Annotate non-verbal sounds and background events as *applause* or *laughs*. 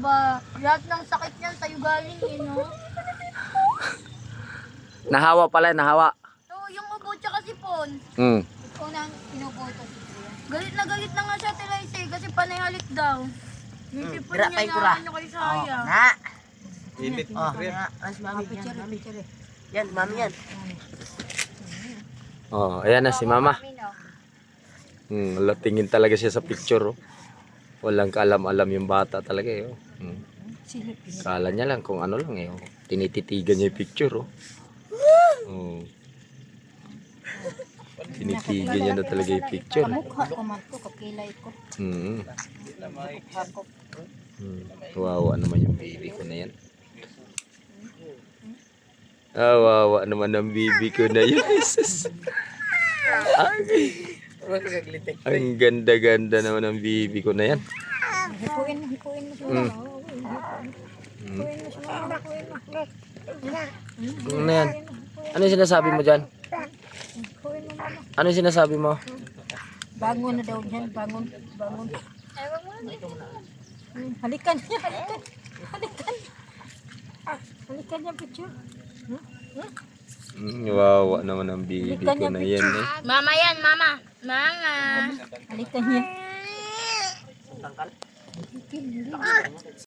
ba? Lahat ng sakit niyan sa'yo galing eh, no? Nahawa pala, nahawa. So, yung ubo tsaka sipon. Hmm. Unang pinuputo. Galit na galit na nga siya tila Isay kasi panay halik daw. Yung sipon Tira, niya kay na Kura. ano kay Saya. Na. Init. Oh, na. As mami yan, mami. Yan, mami yan. Oh, ayan na si mama. Hmm, ala, tingin talaga siya sa picture, oh. Walang kaalam-alam yung bata talaga, eh, oh. Hmm. Kala niya lang kung ano lang, eh, oh. Tinititigan niya yung picture, oh. Oh. Tinitigan niya na talaga yung picture. Mukha ko man ko, kapilay ko. Hmm. Hmm. Wawa naman yung baby ko na yan. Ah, wawa naman ang baby ko na yan. *laughs* Jesus. Ay. Ang ganda-ganda naman ang baby ko na yan. Hipuin mo, hipuin mo siya. Mm. Mm. Ano na yan? Ano yung sinasabi mo dyan? Ano yung sinasabi mo? Bangon na daw yan, bangon, bangon. Hmm, Halikan niya, halikan. Halikan. Ah, Halikan niya picture. Mm, wawa naman ang baby ko na yan eh. Mama yan, mama. Mama. Halikan niya tangkal.